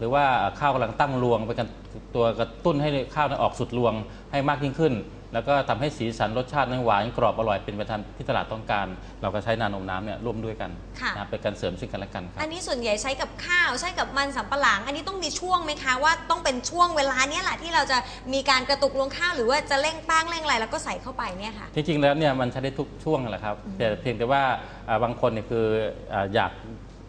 หรือว่าข้าวกำลังตั้งรวงเป็นการตัวกระตุ้นให้ข้าวนั้นออกสุดรวงให้มากยิ่งขึ้น แล้วก็ทำให้สีสันรสชาตินั้นหวานกรอบอร่อยเป็นไปตามที่ตลาดต้องการ เราก็ใช้นานมน้ำเนี่ยร่วมด้วยกันค่ะ นะครับเป็นการเสริมซึ่งกันและกันครับ อันนี้ส่วนใหญ่ใช้กับข้าวใช้กับมันสำปะหลัง อันนี้ต้องมีช่วงไหมคะว่าต้องเป็นช่วงเวลาเนี้ยแหละที่เราจะมีการกระตุกรวงข้าวหรือว่าจะเร่งแป้งเร่งอะไรแล้วก็ใส่เข้าไปเนี่ยค่ะ จริงๆแล้วเนี่ยมันใช้ได้ทุกช่วงแหละครับแต่เพียงแต่ว่าอ่าบางคนเนี่ยคืออ่าอยาก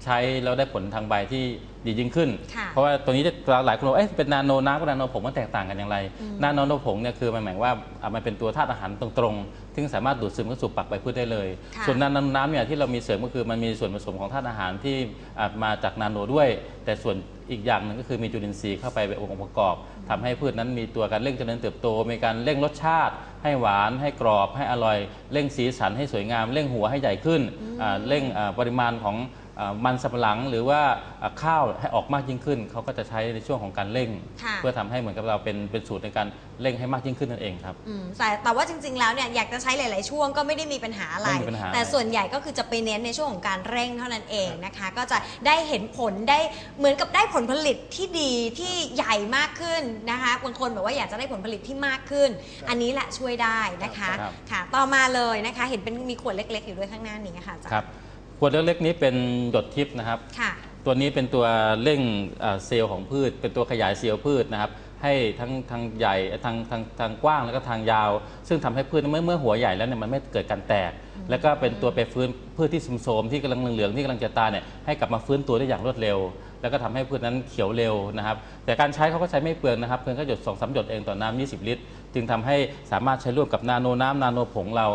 ใช้แล้วได้ผลทางใบที่ ดียิ่งขึ้นค่ะเพราะว่าตัวนี้จะหลายคนบอกเอ๊ะเป็นนาโนน้ำกับนาโนผงมันแตกต่างกันอย่างไรอืมนาโนผงเนี่ยคือมันหมายว่าอ่ามันเป็นตัวธาตุอาหารตรงๆซึ่งสามารถดูดซึมเข้าสู่ปากใบพืชได้เลยค่ะส่วนนาโนน้ำเนี่ยที่เรามีเสริมก็คือมันมีส่วนผสมของธาตุอาหารที่อ่ามาจากนาโนด้วย แต่ส่วนอีกอย่างหนึ่งก็คือมีจุลินทรีย์เข้าไปเป็นองค์ประกอบทำให้พืชนั้นมีตัวการเร่งเจริญเติบโต มีการเร่งรสชาติ ให้หวาน ให้กรอบ ให้อร่อย เร่งสีสันให้สวยงาม เร่งหัวให้ใหญ่ขึ้นอ่าเร่งอ่าปริมาณของอ่า มันสับปะหลังหรือว่าอ่าข้าวให้ออกมากยิ่งขึ้น เขาก็จะใช้ในช่วงของการเร่ง ค่ะ เพื่อทำให้เหมือนกับเราเป็นเป็นสูตรในการเร่งให้มากยิ่งขึ้นนั่นเองครับ อืมแต่แต่ว่าจริงๆ แล้วเนี่ยอยากจะใช้หลาย ๆ ช่วงก็ไม่ได้มีปัญหาอะไร ไม่มีปัญหาแต่ส่วนใหญ่ก็คือจะไปเน้นในช่วงของการเร่งเท่านั้นเองนะคะ ก็จะได้เห็นผลได้เหมือนกับได้ผลผลิตที่ดีที่ใหญ่มากขึ้นนะคะบางคนบอกว่าอยากจะได้ผลผลิตที่มากขึ้น อันนี้แหละช่วยได้นะคะครับ ค่ะ ต่อมาเลยนะคะ เห็นเป็นมีขวดเล็ก ๆ อยู่ด้วยข้างหน้านี้ค่ะอาจารย์ ครับ ขวดเล็กๆนี้เป็นหยดทิพย์นะครับ ค่ะ ตัวนี้เป็นตัวเร่งเอ่อเซลล์ของพืช เป็นตัวขยายเซลล์พืชนะครับ ให้ทั้งทางใหญ่ทางทางทางกว้างแล้วก็ทางยาว ซึ่งทำให้พืชเมื่อเมื่อหัวใหญ่แล้วเนี่ยมันไม่เกิดการแตก แล้วก็เป็นตัวไปฟื้นพืชที่ซุมโทรมที่กำลังเหลืองๆที่กำลังจะตายเนี่ยให้กลับมาฟื้นตัวได้อย่างรวดเร็ว แล้วก็ทำให้พืชนั้นเขียวเร็วนะครับ แต่การใช้เขาก็ใช้ไม่เปลืองนะครับเพียงแค่หยดสองสามหยดเองต่อน้ำ20 ลิตร จึงทำให้สามารถใช้ร่วมกับนาโนน้ำนาโนผงเรา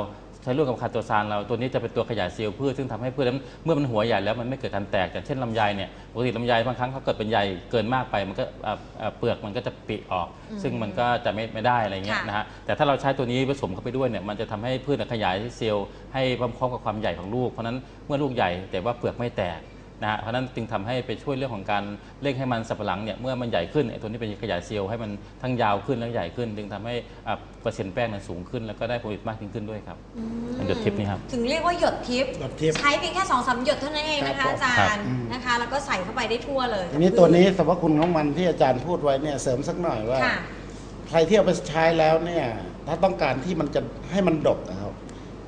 ใช้ร่วมกับคาโตซานเราตัวนี้จะเป็นตัวขยายเซลล์พืชซึ่งทำให้พืชนั้นเมื่อมันหัวใหญ่แล้วมันไม่เกิดการแตกอย่างเช่นลำไยเนี่ยปกติลำไยบางครั้งเขาเกิดเป็นใยเกินมากไปมันก็อ่าอ่าเปลือกมันก็จะปิออก ซึ่งมันก็จะไม่ไม่ได้อะไรเงี้ยค่ะนะฮะแต่ถ้าเราใช้ตัวนี้ผสมเข้าไปด้วยเนี่ยมันจะทำให้พืชขยายเซลล์ให้พร้อมๆกับความใหญ่ของลูกเพราะฉะนั้นเมื่อลูกใหญ่แต่ว่าเปลือกไม่แตก นะฮะเพราะฉะนั้นจึงทำให้ไปช่วยเรื่องของการเร่งให้มันสับปะหลังเนี่ยเมื่อมันใหญ่ขึ้นไอ้ตัวนี้เป็นขยายเซลล์ให้มันทั้งยาวขึ้นและใหญ่ขึ้น จึงทำให้อ่าเปอร์เซ็นต์แป้งนั้นสูงขึ้น แล้วก็ได้ผลผลิตมากยิ่งขึ้นด้วยครับอืมเป็นหยดทิพย์นี่ครับถึงเรียกว่าหยดทิพย์หยดทิพย์ใช้เพียงแค่สองสามหยดเท่านั้นเองนะครัคะบอาจารย์อืมนะคะแล้วก็ใส่เข้าไปได้ทั่วเลยทีนี้ตัวนี้สรรพคุณของมันที่อาจารย์พูดไว้เนี่ยเสริมสักหน่อยว่าค่ะใครที่เอาไปใช้แล้วเนี่ยถ้าต้องการที่มันจะให้มันดกนะครับ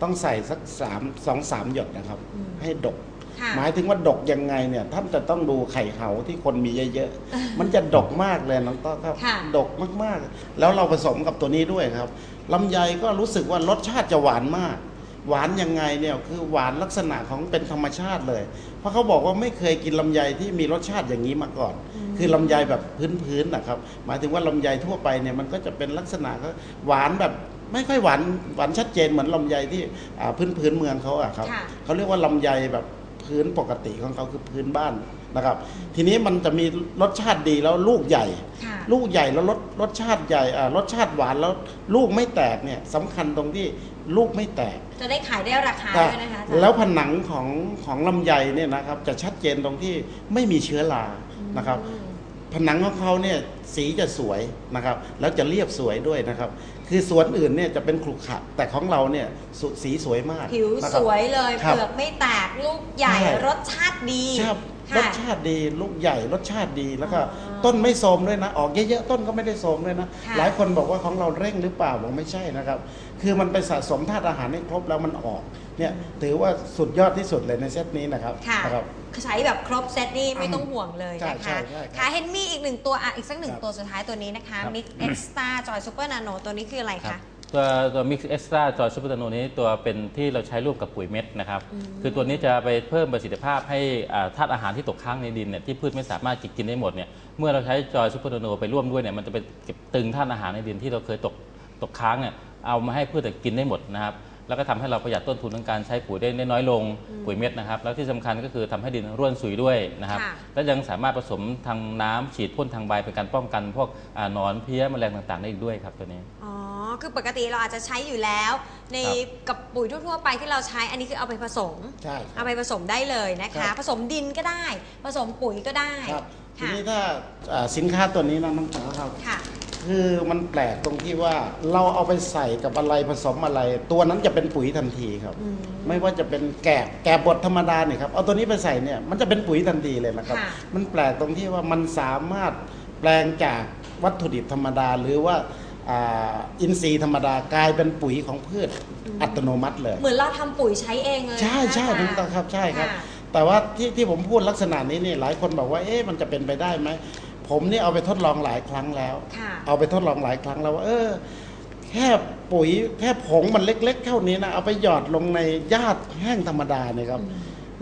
ต้องใส่สักสามสองสามหยดนะครับอืมให้ดกค่ะ หมายถึงว่าดกยังไงเนี่ยท่านจะต้องดูไข่เหาที่คนมีเยอะๆ มันจะดกมากเลยน้องต้อครับค่ะดกมากๆ แล้วเราผสมกับตัวนี้ด้วยครับลำไยก็รู้สึกว่ารสชาติจะหวานมาก หวานยังไงเนี่ยคือหวานลักษณะของเป็นธรรมชาติเลย เพราะเขาบอกว่าไม่เคยกินลำไยที่มีรสชาติอย่างนี้มาก่อน คือลำไยแบบพื้นๆนะครับ หมายถึงว่าลำไยทั่วไปเนี่ยมันก็จะเป็นลักษณะก็หวานแบบไม่ค่อยหวานหวานชัดเจนเหมือนลำไยที่อ่าพื้นพื้นๆเมืองเขาอะครับค่ะเขาเรียกว่าลำไยแบบ พื้นปกติของเขาคือพื้นบ้านนะครับ ทีนี้มันจะมีรสชาติดีแล้วลูกใหญ่ค่ะลูกใหญ่แล้วรสรสชาติใหญ่อ่ารสชาติหวานแล้วลูกไม่แตกเนี่ยสำคัญตรงที่ลูกไม่แตก จะได้ขายได้ราคาด้วยนะคะอาจารย์แล้วผนังของของลำไยเนี่ยนะครับจะชัดเจนตรงที่ไม่มีเชื้อรานะครับอืมผนังของเขาเนี่ย สีจะสวยนะครับ แล้วจะเรียบสวยด้วยนะครับ คือสวนอื่นเนี่ยจะเป็นขรุขระแต่ของเราเนี่ยสุสีสวยมากผิวนะคสรับวยเลยครับเปลือกไม่แตกลูกใหญ่ ใช่รสชาติดีใช่ครับ รค่ะสชาติดีลูกใหญ่รสชาติดีแล้วก็อ๋อต้นไม่โทรมด้วยนะ ออกเยอะๆต้นก็ไม่ได้โทรมด้วยนะค่ะหลายคนบอกว่าของเราเร่งหรือเปล่าบอกไม่ใช่นะครับ คือมันไปสะสมธาตุอาหารให้ครบแล้วมันออกเนี่ยถือว่าสุดยอดที่สุดเลยในเซตนี้นะครับค่ะนะครับใช้แบบครบเซตนี่ไม่ต้องห่วงเลยใช่นะใช่คะใช่ครับค่ะเฮนมี่อีกหนึ่งตัวอะอีกสักหนึ่งครับตัวสุดท้ายตัวนี้นะคะครับ Mix Extra Joy Super Nano ตัวนี้คืออะไรครั บคะตัวตัว Mix Extra Joy Super Nano นี้ตัวเป็นที่เราใช้ร่วมกับปุ๋ยเม็ดนะครับ คือตัวนี้จะไปเพิ่มประสิทธิภาพให้อ่าธาตุอาหารที่ตกค้างในดินเนี่ยที่พืชไม่สามารถกินได้หมดเนี่ยเมื่อเราใช้ Joy Super Nano ไปร่วมด้วยเนี่ยมันจะไปเก็บตึงธาตุอาหารในดินที่เราเคยตกตกค้างเนี่ยเอามาให้พืชแต่กินได้หมดนะครับแล้วก็ทำให้เราประหยัดต้นทุนในการใช้ปุ๋ยได้น้อยลงปุ๋ยเม็ดนะครับ แล้วที่สำคัญก็คือทำให้ดินร่วนซุยด้วยนะครับค่ะและยังสามารถผสมทางน้ำฉีดพ่นทางใบเป็นการป้องกันพวกอ่าหนอนเพี้ยแมลงต่างๆ ได้อีกด้วยครับตัวนี้อ๋อ คือปกติเราอาจจะใช้อยู่แล้ว ในครับกับปุ๋ยทั่วๆไปที่เราใช้อันนี้คือเอาไปผสม ใช่ครับเอาไปผสมได้เลยนะครัคะบผสมดินก็ได้ ผสมปุ๋ยก็ได้ครับทีค่ะนี้ถ้าอ่าสินค้าตัวนี้นะน้องจ๋าครับค่ะคือมันแปลกตรงที่ว่าเราเอาไปใส่กับอะไรผสมอะไร ตัวนั้นจะเป็นปุ๋ยทันทีครับอืมไม่ว่าจะเป็นแกบแกบบดธรรมดาเนี่ยครับเอาตัวนี้ไปใส่เนี่ยมันจะเป็นปุ๋ยทันทีเลยนะครับค่ะมันแปลกตรงที่ว่ามันสามารถแปลงจากวัตถุดิบธรรมดาหรือว่า อ่าอินทรีย์ธรรมดากลายเป็นปุ๋ยของพืชอัตโนมัติเลย เหมือนเราทำปุ๋ยใช้เองเลยใช่นะคะใช่อาจารถูย์กต้องครับใช่ครับค่ะแต่ว่าที่ที่ผมพูดลักษณะนี้เนี่ยหลายคนบอกว่าเอ๊ะมันจะเป็นไปได้ไหมผมนี่เอาไปทดลองหลายครั้งแล้วค่ะเอาไปทดลองหลายครั้งแล้วว่าเออแค่ปุ๋ยแค่ผงมันเล็ก ๆ เท่านี้นะเอาไปหยอดลงในหญ้าแห้งธรรมดาเนี่ยครับ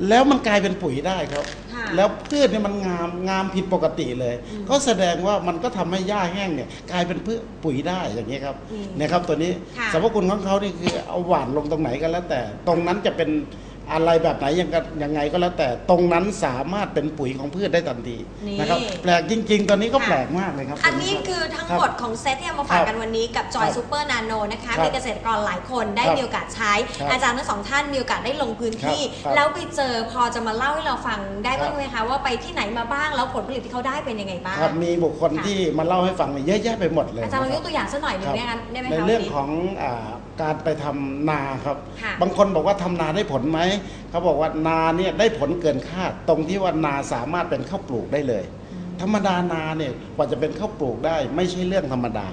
แล้วมันกลายเป็นปุ๋ยได้ครับ ค่ะแล้วพืชเนี่ยมันงามงามผิดปกติเลยก็แสดงว่ามันก็ทำให้หญ้าแห้งเนี่ยกลายเป็นพืชปุ๋ยได้อย่างนี้ยครับอืมเนี่ยครับตัวนี้ค่ะ สรรพคุณของเขานี่คือเอาหวานลงตรงไหนก็แล้วแต่ ตรงนั้นจะเป็น อะไรแบบไหนยังไงยังไงก็แล้วแต่ตรงนั้นสามารถเป็นปุ๋ยของพืชได้ทันทีนี่นะครับแปลกจริง ๆ ตอนนี้ก็ค่ะแปลกมากเลยครับ อันนี้ตัวรับคือทั้งรับหมดของเซตที่เอามาฝากกันวันนี้กับจอยครับซูเปอร์นาโนนะคะครับมีเกษตรกรหลายคนได้ครับมีโอกาสใช้ครับอาจารย์ทั้งสองท่านมีโอกาสได้ลงพื้นที่ครับแล้วไปเจอพอจะมาเล่าให้เราฟังได้ครับบ้างไหมคะว่าไปที่ไหนมาบ้างแล้วผลผลิตที่เขาได้เป็นยังไงบ้างครับมีบุคคลค่ะที่มาเล่าให้ฟังเนี่ยเยอะแยะไปหมดเลยอาจารย์ลองยนะกคตัวอย่างสักหน่อยหนึ่งครับได้ไหมได้ไหมในคะเรื่องวันนี้ของอาการไปทำนาครับค่ะบางคนบอกว่าทำนาได้ผลไหมเขาบอกว่านาเนี่ยได้ผลเกินคาดตรงที่ว่านาสามารถเป็นข้าวปลูกได้เลย ธรรมดานาเนี่ยกว่าจะเป็นข้าวปลูกได้ ไม่ใช่เรื่องธรรมดา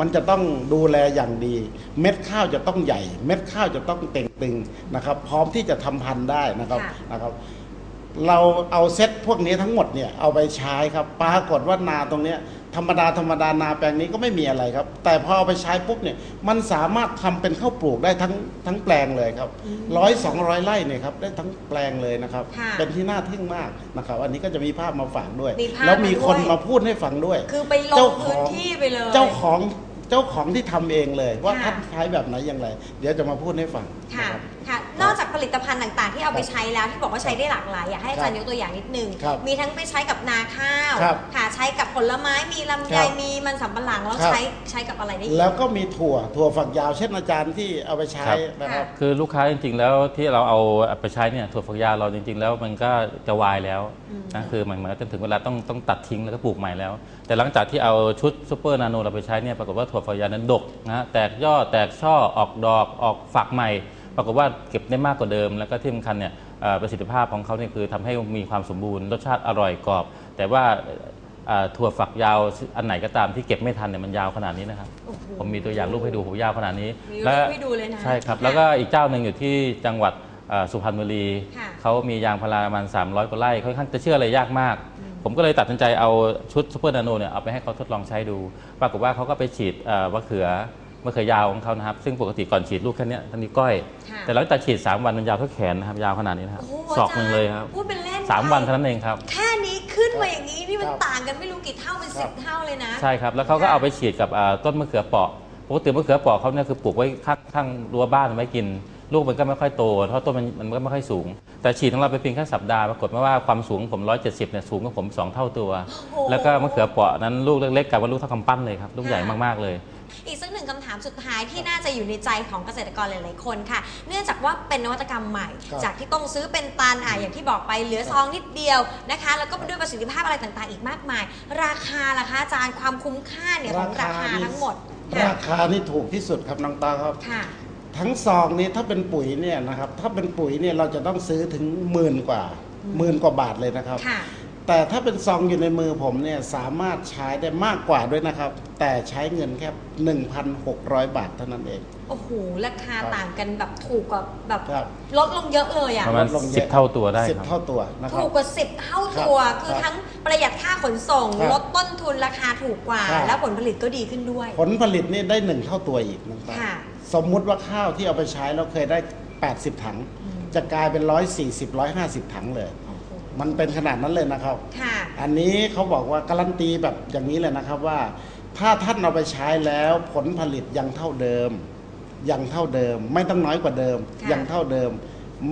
มันจะต้องดูแลอย่างดี เม็ดข้าวจะต้องใหญ่ เม็ดข้าวจะต้องเต่งตึงนะครับ พร้อมที่จะทำพันธุ์ได้นะครับค่ะนะครับเราเอาเซ็ตพวกนี้ทั้งหมดเนี่ยเอาไปใช้ครับปรากฏว่านาตรงเนี้ย ธรรมดาธรรมดานาแปลงนี้ก็ไม่มีอะไรครับ แต่พอเอาไปใช้ปุ๊บเนี่ยมันสามารถทำเป็นข้าวปลูกได้ทั้งทั้งแปลงเลยครับร้อยสองร้อยไร่เนี่ยครับได้ทั้งแปลงเลยนะครับค่ะเป็นที่น่าทึ่งมากนะครับ อันนี้ก็จะมีภาพมาฝากด้วยมีภาพแล้วมีคนมาด้วยมาพูดให้ฟังด้วย คือไปลเจ้างของพื้นที่ไปเลยเจ้าของเจ้าของที่ทำเองเลยว่าค่ะท่านใช้แบบไหนอย่างไร เดี๋ยวจะมาพูดให้ฟังค่ะนะครับค่ะน อกจากผลิตภัณฑ์ต่างๆ ที่เอาไปใช้แล้วที่บอกว่าใช้ได้หลากหลายอยากให้อาจารย์ครับยกตัวอย่างนิดนึง ครับมีทั้งไปใช้กับนาข้าวครับค่ะใช้กับผลไม้มีลำไยครับมีมันสำปะหลังแล้วครับ ใช้ใช้กับอะไรได้อีก แล้วก็มีถั่วถั่วฝักยาวเช่นอาจารย์ที่เอาไปใช้ครับ นะครับ คือลูกค้าจริงๆ แล้วที่เราเอาไปใช้เนี่ยถั่วฝักยาวเราจริง ๆ แล้วมันก็จะวายแล้วนะคือมันเหมือนจนถึงเวลาต้องต้องตัดทิ้งแล้วก็ปลูกใหม่แล้ว แต่หลังจากที่เอาชุดซูเปอร์นาโนเราไปใช้เนี่ยปรากฏว่าถั่วฝักยาวนั้นดกนะฮะแตกยอดแตกช่อออกดอกออกฝักใหม่ ปรากฏว่าเก็บได้มากกว่าเดิม แล้วก็ที่สำคัญเนี่ยเอ่อประสิทธิภาพของเขาเนี่ยคือทำให้มีความสมบูรณ์รสชาติอร่อยกรอบ แต่ว่าเอ่อถั่วฝักยาวอันไหนก็ตามที่เก็บไม่ทันเนี่ยมันยาวขนาดนี้นะครับโอ้โหผมมีตัวอย่างรูปให้ดูผมยาวขนาดนี้มีรูปและให้ดูเลยนะใช่ครับค่ะแล้วก็อีกเจ้าหนึ่งอยู่ที่จังหวัดเอ่อสุพรรณบุรีค่ะเขามียางพาราประมาณ 300 กว่าไร่ค่อนข้างจะเชื่ออะไรยากมาก ผมก็เลยตัดสินใจเอาชุดซูเปอร์นาโนเนี่ยเอาไปให้เขาทดลองใช้ดู ปรากฏว่าเขาก็ไปฉีดเอ่อมะเขือ มะเขือยาวของเขานะครับ ซึ่งปกติก่อนฉีดลูกแค่เนี้ยเท่านี้วก้อย ค่ะ แต่หลังจากฉีด 3 วันมันยาวเท่าแขนนะครับยาวขนาดนี้นะครับโอ้โหศอกหนึ่งเลยครับพูดเป็นเล่นสามไปวันเท่านั้นเองครับ แค่นี้ขึ้นมาอย่างนี้นี่มันครับ ต่างกันไม่รู้กี่เท่าเป็นครัสิบบเท่าเลยนะ ใช่ครับแล้วเขาก็ค่ะเอาไปฉีดกับอ่าต้นมะเขือเปราะปกติมะเขือเปราะเขาเนี่ยคือปลูกไว้ข้างข้างรั้วบ้านไว้กิน ลูกมันก็ไม่ค่อยโตเพราะต้นมันมันก็ไม่ค่อยสูง แต่ฉีดของเราไปเพียงแค่สัปดาห์ปรากฏว่าความสูงผม 170เนี่ยสูงกว่าผม 2 เท่าตัว โอ้โหแล้วก็มะเขือเปราะนั้นลูกเล็กๆกับว่าลูกเท่ากำปั้นเลยครับลูกใหญ่มากๆเลย อีกสักหนึ่งคำถามสุดท้ายที่น่าจะอยู่ในใจของเกษตรกรหลาย ๆ คนค่ะ เนื่องจากว่าเป็นนวัตกรรมใหม่ ครับจากที่ต้องซื้อเป็นตันอะอย่างที่บอกไปเหลือซองนิดเดียวนะคะ แล้วก็ด้วยประสิทธิภาพอะไรต่าง ๆ อีกมากมาย ราคาล่ะคะอาจารย์ความคุ้มค่าเนี่ยของราคาทั้งหมดค่ะราคานี่ถูกที่สุดครับน้องตาครับ ค่ะ ทั้งซองนี้ถ้าเป็นปุ๋ยเนี่ยนะครับถ้าเป็นปุ๋ยเนี่ยเราจะต้องซื้อถึงหมื่นกว่าหมื่นกว่าบาทเลยนะครับ ค่ะ แต่ถ้าเป็นซองอยู่ในมือผมเนี่ยสามารถใช้ได้มากกว่าด้วยนะครับ แต่ใช้เงินแค่ 1,600 บาทเท่านั้นเอง โอ้โห ราคาครับต่างกันแบบถูกกว่าแบบครับ ลดลงเยอะเลยอะ ประมาณลดลงเยอะสิบเท่าตัวได้สิบครับ เท่าตัวนะครับ ถูกกว่า 10 เท่าตัว ครับคือครับทั้งประหยัดค่าขนส่ง ครับลดต้นทุนราคาถูกกว่า ครับ แล้วผลผลิตก็ดีขึ้นด้วย ผลผลิตนี่ได้หนึ่งเท่าตัวอีกน้องตาค่ะสมมุติว่าข้าวที่เอาไปใช้เราเคยได้ 80 ถังจะกลายเป็น 140 150 ถังเลยโอ้โห มันเป็นขนาดนั้นเลยนะครับ ค่ะ อันนี้เขาบอกว่าการันตีแบบอย่างนี้เลยนะครับว่า ถ้าท่านเอาไปใช้แล้วผลผลิตยังเท่าเดิม ยังเท่าเดิม ไม่ต้องน้อยกว่าเดิม ค่ะ ยังเท่าเดิม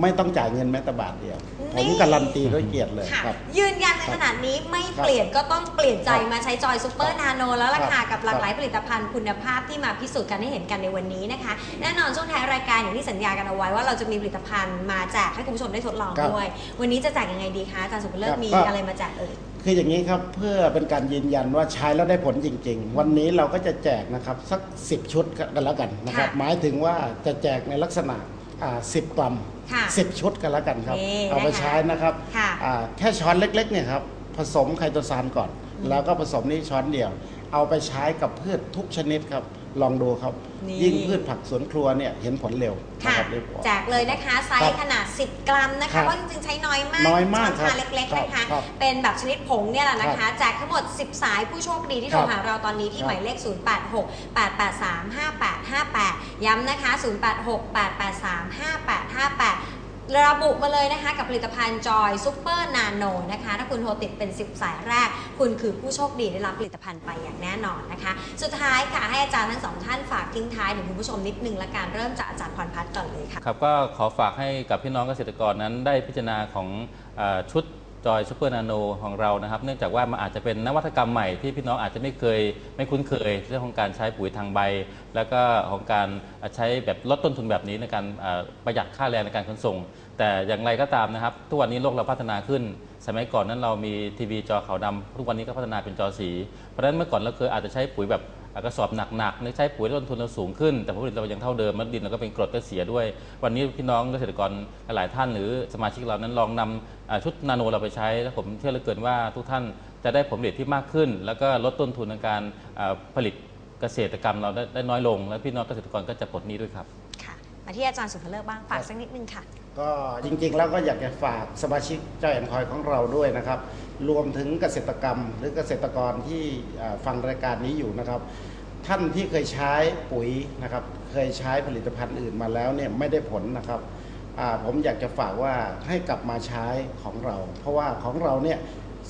ไม่ต้องจ่ายเงินแม้แต่บาทเดียวผนี่มการันตีด้วยเกียรติเลยค่ะ ครับ ยืนยันในขนาดนี้ไม่ครับเปลี่ยนก็ต้องเปลี่ยนใจครับมาใช้จอยซูเปอร์นาโนแล้วล่ะครัค่ะบกับหลากหลายครับผลิตภัณฑ์คุณภาพที่มาพิสูจน์กันให้เห็นกันในวันนี้นะคะ แน่นอนช่วงท้ายรายการอย่างที่สัญญากันเอาไว้ว่าเราจะมีผลิตภัณฑ์มาแจกให้คุณผู้ชมได้ทดลองครับด้วย วันนี้จะแจกยังไงดีคะอาจารย์สุภเลิคศรับมีก็ อะไรมาแจกเอ่ย คืออย่างนี้ครับเพื่อเป็นการยืนยันว่าใช้แล้วได้ผลจริง ๆ วันนี้เราก็จะแจกนะครับสัก 10 ชุดกันแล้วกันนะครับ ค่ะ หมายถึงว่าจะแจกในลักษณะ อ่า10กรัมค่ะ10ชุดกันแล้วกันครับ นี่เอาไปนะคะใช้นะครับค่ะอ่าแค่ช้อนเล็กๆเนี่ยครับผสมไคโตซานก่อน แล้วก็ผสมนี่ช้อนเดียว เอาไปใช้กับพืชทุกชนิดครับ ลองดูครับ นี่ ยิ่งพืชผักสวนครัวเนี่ยเห็นผลเร็วค่ะนะครับเร็วกว่า แจกเลยนะคะไซครัส์บขนาด 10 กรัมนะครัคะบเพราะจริงๆใช้น้อยมากน้อยมากช้อนชาครับเล็กๆนะคะ ครับเป็นแบบชนิดผงเนี่ยแหละนะครัคะบแจกทั้งหมด 10 สายผู้โชคดีที่ครัโทรบหาเราตอนนี้ที่ครับหมายเลข 086 883 5858 ย้ำนะคะ 086 883 5858 ระบุมาเลยนะคะ กับผลิตภัณฑ์จอยซูเปอร์นาโนนะคะ ถ้าคุณโทรติดเป็น 10 สายแรก คุณคือผู้โชคดีได้รับผลิตภัณฑ์ไปอย่างแน่นอนนะคะ สุดท้ายค่ะให้อาจารย์ทั้งสองท่านฝากทิ้งท้ายถึงคุณผู้ชมนิดนึงละกันเริ่มจากอาจารย์พรพัฒน์ก่อนเลยค่ะ ครับก็ขอฝากให้กับพี่น้องเกษตรกรนั้นได้พิจารณาของอชุด จอยซูเปอร์นาโนของเรานะครับ เนื่องจากว่ามันอาจจะเป็นนวัตกรรมใหม่ที่พี่น้องอาจจะไม่เคยไม่คุ้นเคย เรื่องของการใช้ปุ๋ยทางใบ แล้วก็ของการใช้แบบลดต้นทุนแบบนี้ในการประหยัดค่าแรงในการขนส่ง แต่อย่างไรก็ตามนะครับ ทุกวันนี้โลกเราพัฒนาขึ้น สมัยก่อนนั้นเรามีทีวีจอขาวดำทุกวันนี้ก็พัฒนาเป็นจอสี เพราะฉะนั้นเมื่อก่อนเราเคยอาจจะใช้ปุ๋ยแบบ กระสอบหนักๆใช้ปุ๋ยต้นทุนเราสูงขึ้น แต่ผลผลิตเรายังเท่าเดิมแล้วดินเราก็เป็นกรดก็เสียด้วย วันนี้พี่น้องเกษตรกรหลายท่านหรือสมาชิกเรานั้นลองนำอ่าชุดนาโนเราไปใช้ แล้วผมเชื่อเหลือเกินว่าทุกท่านจะได้ผลผลิตที่มากขึ้น แล้วก็ลดต้นทุนในการผลิตเกษตรกรรมเราได้ได้น้อยลง และพี่น้องเกษตรกรก็จะปลดหนี้ด้วยครับ ค่ะ มาที่อาจารย์สุภเลิกบ้างฝากสักนิดนึงค่ะ ก็จริงๆแล้วก็อยากจะฝากสมาชิกเจ้าแอนคอยของเราด้วยนะครับ รวมถึงเกษตรกรรม หรือเกษตรกรที่ฟังรายการนี้อยู่นะครับ ท่านที่เคยใช้ปุ๋ยนะครับ เคยใช้ผลิตภัณฑ์อื่นมาแล้วเนี่ยไม่ได้ผลนะครับผมอยากจะฝากว่าให้กลับมาใช้ของเรา เพราะว่าของเราเนี่ย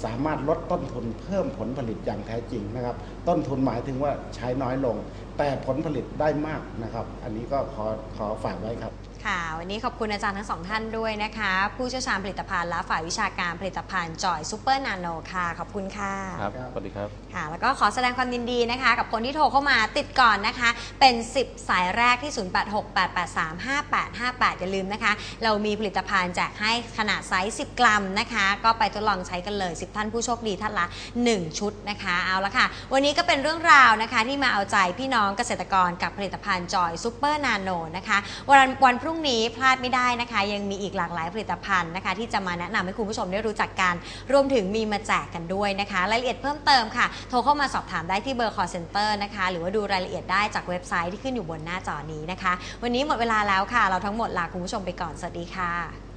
สามารถลดต้นทุนเพิ่มผลผลิตอย่างแท้จริงนะครับ ต้นทุนหมายถึงว่าใช้น้อยลง แต่ผลผลิตได้มากนะครับ อันนี้ก็ขอขอฝากไว้ครับ ค่ะ วันนี้ขอบคุณอาจารย์ทั้งสองท่านด้วยนะคะ ผู้เชี่ยวชาญผลิตภัณฑ์และฝ่ายวิชาการผลิตภัณฑ์จอยซูเปอร์นาโนค่ะ ขอบคุณค่ะครับครับสวัสดีครับค่ะ แล้วก็ขอแสดงความยินดีนะคะ กับคนที่โทรเข้ามาติดก่อนนะคะ เป็น 10 สายแรกที่ 0868835858 อย่าลืมนะคะ เรามีผลิตภัณฑ์แจกให้ขนาดไซส์ 10 กรัมนะคะ ก็ไปทดลองใช้กันเลย 10 ท่านผู้โชคดีท่านละ 1 ชุดนะคะเอาละค่ะ วันนี้ก็เป็นเรื่องราวนะคะ ที่มาเอาใจพี่น้องเกษตรกรกับผลิตภัณฑ์จอยซูเปอร์นาโนนะคะวันวันพรุ่งุ่งนี้พลาดไม่ได้นะคะ ยังมีอีกหลากหลายผลิตภัณฑ์นะคะ ที่จะมาแนะนำให้คุณผู้ชมได้รู้จักกันรวมถึงมีมาแจกกันด้วยนะคะ รายละเอียดเพิ่มเติมค่ะ โทรเข้ามาสอบถามได้ที่เบอร์ call center นะคะ หรือว่าดูรายละเอียดได้จากเว็บไซต์ที่ขึ้นอยู่บนหน้าจอนี้นะคะ วันนี้หมดเวลาแล้วค่ะ เราทั้งหมดลาคุณผู้ชมไปก่อนสวัสดีค่ะ